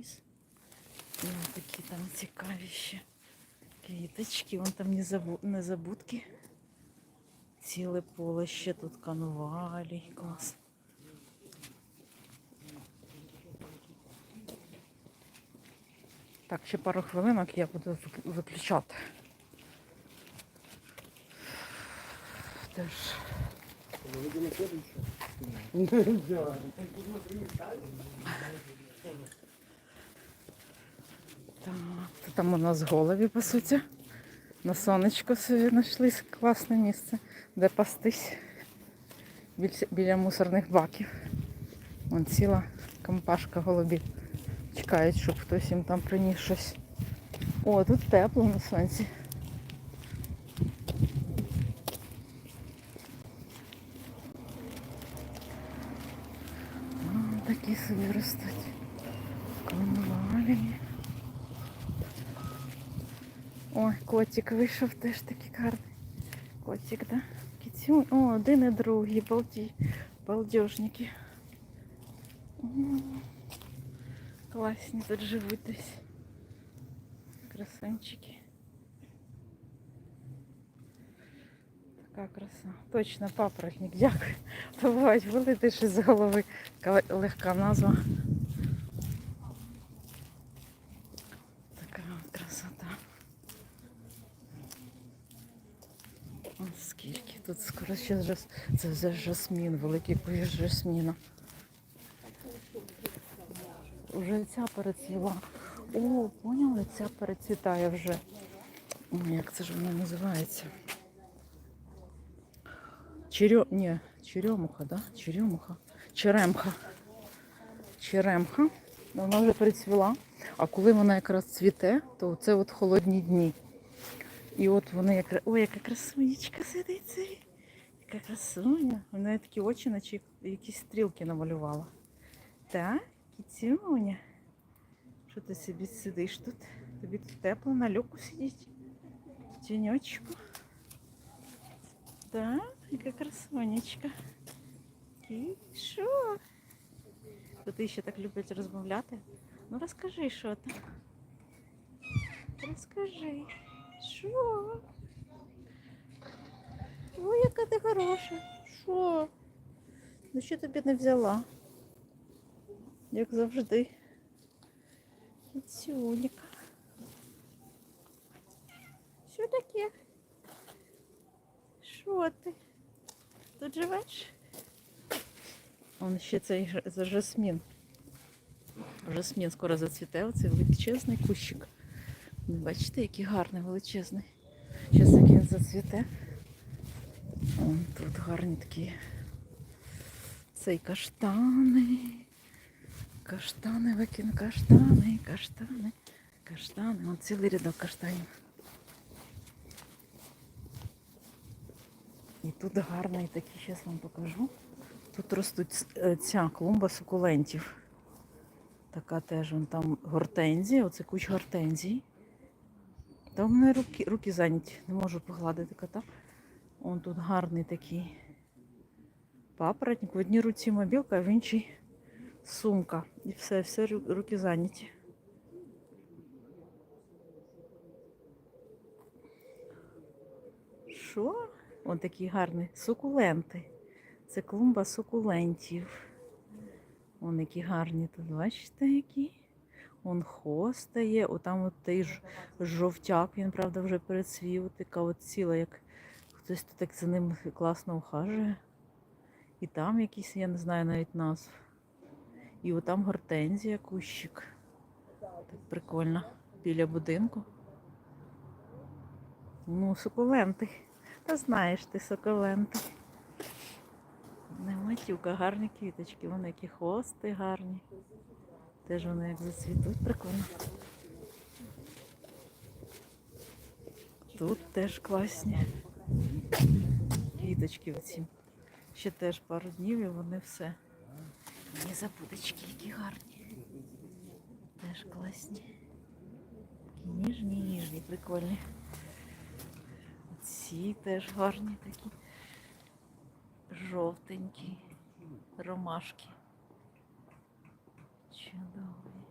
ліс. І ось такі там цікаві ще квіточки. Вон там незабу- незабудки. Ціле поле ще тут канувалі. Клас. Так, ще пару хвилинок я буду вик- виключати. Теж. Так, то там у нас голові пасуться. На сонечко собі знайшли класне місце, де пастись біля, мусорних баків. Вон ціла компашка голубів. Чекають, щоб хтось їм там приніс щось. О, тут тепло на сонці. О, такі собі ростуть. Конвалі. Ой, котик вийшов теж такий гарний. Котик, да? Кітюнь. О, один і другий, балді, балдежники. Класні тут живуть десь. Красунчики. Така краса. Точно папоротник, дякую. То бувають вилетиш із голови. Легка назва. Така от красота. Ось скільки тут скоро ще жас... це вже жасмін, великий куш жасміна. Уже ця перецвіла. О, поняли, ця перецвітає вже. Як це ж вона називається? Черё... Ні, черемуха, да? Черемуха. Черемха. Черемха. Вона вже перецвіла. А коли вона якраз цвіте, то це от холодні дні. І от вони якраз... Ой, яка красунечка сидить. Яка красуня. У неї такі очі, наче якісь стрілки намалювала. Так, кіцюня. Що ти собі сидиш тут? Тобі тут тепло на люку сидіть? В тіньочку. Так, яка красунечка. І що? То ти ще так любить розмовляти? Ну розкажи, що там. Розкажи. Що? Ой, яка ти хороша. Що? Ну що тобі не взяла? Як завжди. Цюніка. Що таке? Що ти? Тут живеш? Он ще цей жасмін. Жасмін скоро зацвіте, оцей величезний кущик. Бачите, який гарний, величезний. Зараз як він зацвіте. Вон тут гарні такі. Цей каштани. Каштани, викин, каштани, каштани, каштани. Вон цілий рядок каштанів. І тут гарний такий, зараз вам покажу. Тут ростуть е, ця клумба сукулентів. Така теж вон там гортензія, оце куч гортензій. Та у мене руки, руки зайняті, не можу погладити кота. Он тут гарний такий папоротник. В одній руці мобілка, а в іншій сумка. І все, все руки зайняті. Що? Вон такі гарні сукуленти. Це клумба сукулентів. Вон які гарні тут, бачите, які. Вон хоста є, отам от той жовтяк, він, правда, вже перецвів, така от ціла, як хтось тут так за ним класно ухажує. І там якісь, я не знаю навіть назв. І отам гортензія, кущик. Так прикольно. Біля будинку. Ну, сукуленти. Та знаєш ти сукуленти. Не матюка, гарні квіточки, вони які хости гарні. Теж вони як зацвітуть, прикольно. Тут теж класні. Квіточки оці. Ще теж пару днів і вони все. Є забудочки, які гарні. Теж класні. Такі ніжні, ніжні, прикольні. Ці теж гарні такі. Жовтенькі. Ромашки. 全都会。